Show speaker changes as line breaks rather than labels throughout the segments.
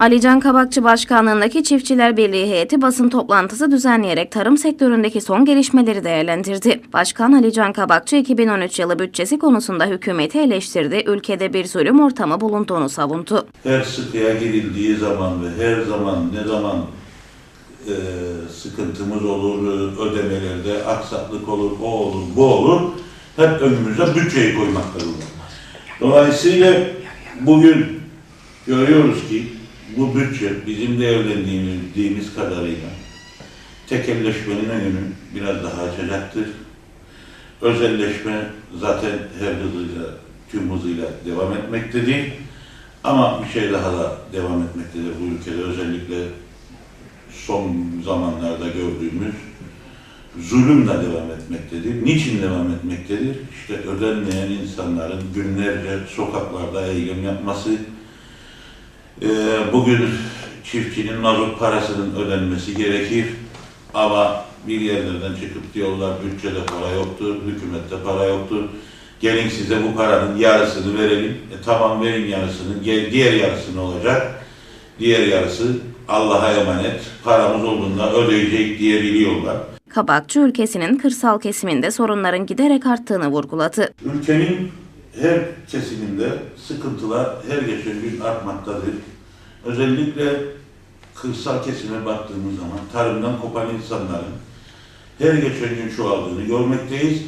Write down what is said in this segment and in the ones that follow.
Alican Kabakçı Başkanlığındaki Çiftçiler Birliği heyeti basın toplantısı düzenleyerek tarım sektöründeki son gelişmeleri değerlendirdi. Başkan Alican Kabakçı 2013 yılı bütçesi konusunda hükümeti eleştirdi, ülkede bir zulüm ortamı bulunduğunu savundu.
her sıkıya girildiği zaman ve her zaman ne zaman e, sıkıntımız olur, ödemelerde aksaklık olur, o olur, bu olur, hep önümüze bütçeyi koymak durumunda. Dolayısıyla bugün görüyoruz ki bu bütçe bizim değerlendiğimiz kadarıyla tekelleşmenin önünü biraz daha açacaktır. Özelleşme zaten her hızıyla, tüm hızıyla devam etmektedir. Ama bir şey daha da devam etmektedir bu ülkede özellikle son zamanlarda gördüğümüz zulüm de devam etmektedir. Niçin devam etmektedir? İşte ödenmeyen insanların günlerce sokaklarda eylem yapması, Ee, bugün çiftçinin mazot parasının ödenmesi gerekir ama bir yerlerden çıkıp diyorlar bütçede para yoktur, hükümette para yoktur. Gelin size bu paranın yarısını verelim. E, tamam verin yarısını. Gel, diğer yarısı ne olacak? Diğer yarısı Allah'a emanet. Paramız olduğunda ödeyecek diye biliyorlar.
Kabakçı ülkesinin kırsal kesiminde sorunların giderek arttığını vurguladı.
Ülkenin her kesiminde sıkıntılar her geçen gün artmaktadır. Özellikle kırsal kesime baktığımız zaman tarımdan kopan insanların her geçen gün çoğaldığını görmekteyiz.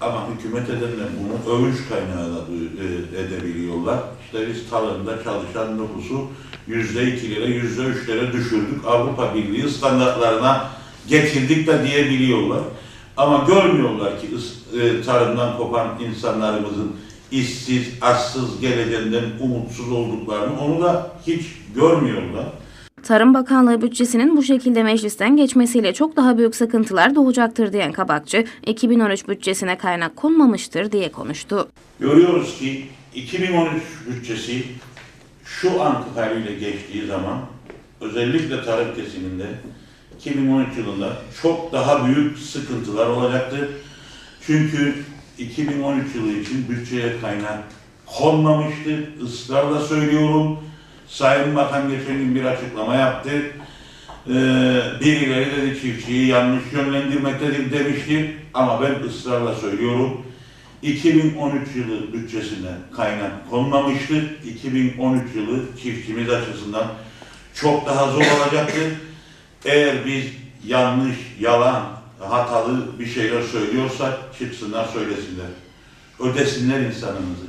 Ama hükümet edenler bunu övünç kaynağı da e, edebiliyorlar. İşte biz tarımda çalışan nüfusu yüzde ikilere, yüzde üçlere düşürdük. Avrupa Birliği standartlarına getirdik de diyebiliyorlar. Ama görmüyorlar ki e, tarımdan kopan insanlarımızın işsiz, açsız geleceğinden umutsuz olduklarını onu da hiç görmüyorlar.
Tarım Bakanlığı bütçesinin bu şekilde meclisten geçmesiyle çok daha büyük sıkıntılar doğacaktır diyen Kabakçı, 2013 bütçesine kaynak konmamıştır diye konuştu.
Görüyoruz ki 2013 bütçesi şu anki haliyle geçtiği zaman özellikle tarım kesiminde 2013 yılında çok daha büyük sıkıntılar olacaktır. Çünkü 2013 yılı için bütçeye kaynak konmamıştır. Israrla söylüyorum. Sayın Bakan geçen gün bir açıklama yaptı. Ee, birileri dedi çiftçiyi yanlış yönlendirmektedir demiştir. Ama ben ısrarla söylüyorum. 2013 yılı bütçesine kaynak konmamıştır. 2013 yılı çiftçimiz açısından çok daha zor olacaktır. Eğer biz yanlış, yalan, hatalı bir şeyler söylüyorsak çıksınlar söylesinler. Ödesinler insanımızı.